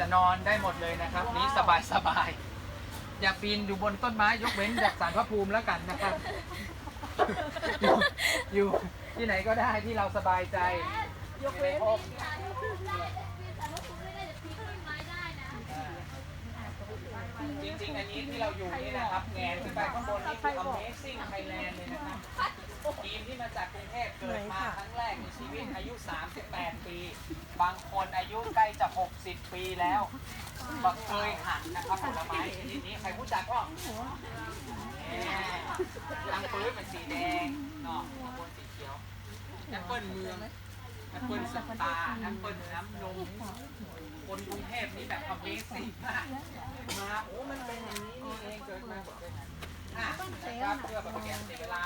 จะนอนได้หมดเลยนะครับ นี้สบายสบายอย่าปีนอยู่บนต้นไม้ยกเว้นจากสารพระภูมิแล้วกันนะครับ อยู่อยู่ที่ไหนก็ได้ที่เราสบายใจ ยกเว้นจริงๆอันนี้ที่เราอยู่นี่นะครับแงนขึ้นไปข้างบนนี่คือ Amazing Thailand เลยนะครับทีมที่มาจากกรุงเทพเกิดมาครั้งแรกใน ชีวิตอายุ 38 ปี บางคนอายุใกล้จะ 60 ปีแล้วบักเคยหันนะครับผลไม้ชนิดนี้ใครรู้จักบ้างทางปื้นเป็นสีแดงเนาะบนสีเขียวแอปเปิลเมืองแอปเปิลสตาร์แอปเปิลน้ำนมคนกรุงเทพนี่แบบ Amazing มากมาโอ้มันเป็นอย่างนี้นี่เองเกิดมาแบบเป็น อะนะครับเพื่อแบบเป็นเสียเวลา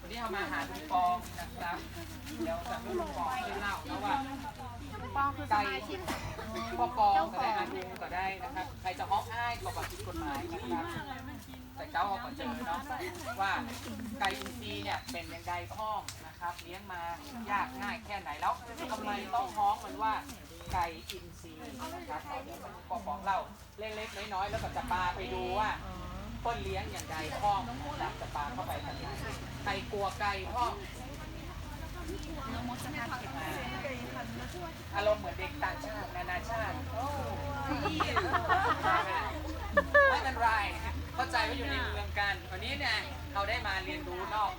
วันนี้เรามาหาลุงปองนะครับเดี๋ยวจะลุงปองช่วยเล่าแล้วว่าปองคือสไก่มาชิกพ่อปองก็ได้อาลุงก็ได้นะครับ ใครจะฮ้องอ้ายก็แบบผิดกฎหมายนะครับแต่เจ้าเอาก่อนเจอเนาะว่าไก่อินทรีเนี่ยเป็นยังไงพ้องนะครับเลี้ยงมายากง่ายแค่ไหนแล้วทำไมต้องฮ้องมันว่าไก่อินทรีนะครับเดี๋ยวมันก็ของเราเล็กๆน้อยๆแล้วก็จะปาไปดูว่า ต้นเลี้ยงอย่างไรพ้องนะครับจะปาเข้าไปทางไหนใครกลัวไก่พ้องอารมณ์เหมือนเด็กต่างชาตินานาชาติโอ้ไม่เป็นไรเข้าใจว่าอยู่ในเมืองกันวันนี้เนี่ยเราได้มาเรียนรู้นอก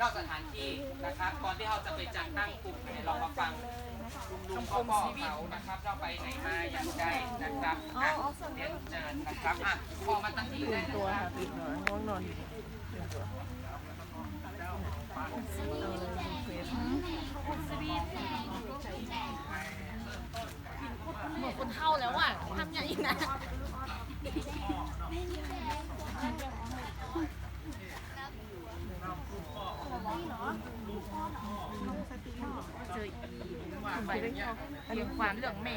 นอกสถานที่นะครับก่อนที่เราจะไปจัดตั้งกลุ่มเนี่ยเรามาฟัง ลุงลุงพ่อพ่อเขานะครับ เราไปไหนมาอย่างไรนะครับอะเรียนเชิญนะครับอะพอมาตั้งที่ได้ตัวค่ะปิดหน่อยง่วงนอนเหมือนคนเท่าแล้วอะทำอย่างอีกนะเจออี ไปเรื่องความเรื่องแม่